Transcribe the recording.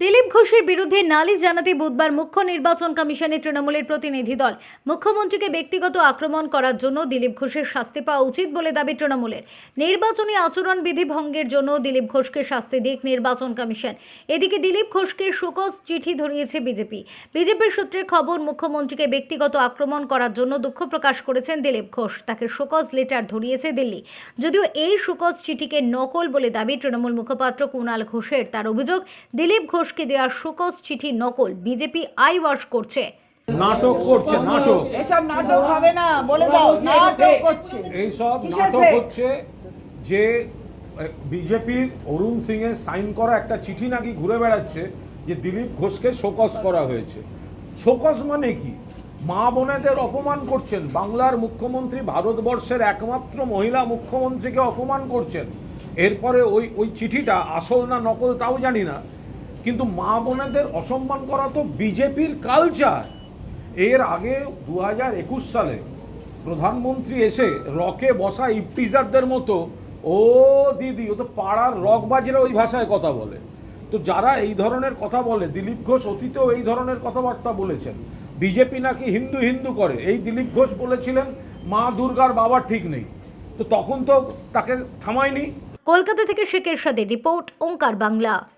দিলীপ ঘোষের বিরুদ্ধে নালিশ জানাতে বুধবার মুখ্য নির্বাচন কমিশনের তৃণমূলের প্রতিনিধি দল। মুখ্যমন্ত্রীকে ব্যক্তিগত আক্রমণ করার জন্য দিলীপ ঘোষের শাস্তি পাওয়া উচিত বলে দাবি তৃণমূলের। নির্বাচনী আচরণ বিধি ভঙ্গের জন্য দিলীপ ঘোষকে শাস্তি দিক নির্বাচন কমিশন। এদিকে দিলীপ ঘোষকে শোকজ চিঠি ধরিয়েছে বিজেপি। বিজেপির সূত্রে খবর, মুখ্যমন্ত্রীকে ব্যক্তিগত আক্রমণ করার জন্য দুঃখ প্রকাশ করেছেন দিলীপ ঘোষ। তাকে শোকজ লেটার ধরিয়েছে দিল্লি। যদিও এই শোকজ চিঠিকে নকল বলে দাবি তৃণমূল মুখপাত্র কুণাল ঘোষের, তার অভিযোগ, দিলীপ ঘোষকে দেওয়া শোকজ চিঠি নকল বিজেপি আই ওয়াশ করছে। নাটক করছে নাটক। এসব নাটক হবে না বলে দাও নাটক করছে। এইসব নাটক হচ্ছে যে বিজেপির অরুণ সিং এর সাইন করা একটা চিঠি নাকি ঘুরে বেড়াচ্ছে যে দিলীপ ঘোষকে শোকস করা হয়েছে। শোকস মানে কি? মা বোনেদের অপমান করছেন বাংলার মুখ্যমন্ত্রী ভারতবর্ষের একমাত্র মহিলা মুখ্যমন্ত্রীকে অপমান করছেন। এরপরে ওই ওই চিঠিটা আসল না নকল তাও জানি না কিন্তু মা বোনেদের অসম্মান করা তো বিজেপির কালচার এর আগে দু হাজার একুশ সালে প্রধানমন্ত্রী এসে রকে বসা ইফটিজারদের মতো, ও দিদি, ও তো পাড়ার রকবাজিরা ওই ভাষায় কথা বলে। তো যারা এই ধরনের কথা বলে, দিলীপ ঘোষ অতীতেও এই ধরনের কথাবার্তা বলেছেন। বিজেপি নাকি হিন্দু হিন্দু করে। এই দিলীপ ঘোষ বলেছিলেন, মা দুর্গার বাবা ঠিক নেই। তো তখন তো তাকে থামায়নি। কলকাতা থেকে শেখের সাথে রিপোর্ট, ওঙ্কার বাংলা।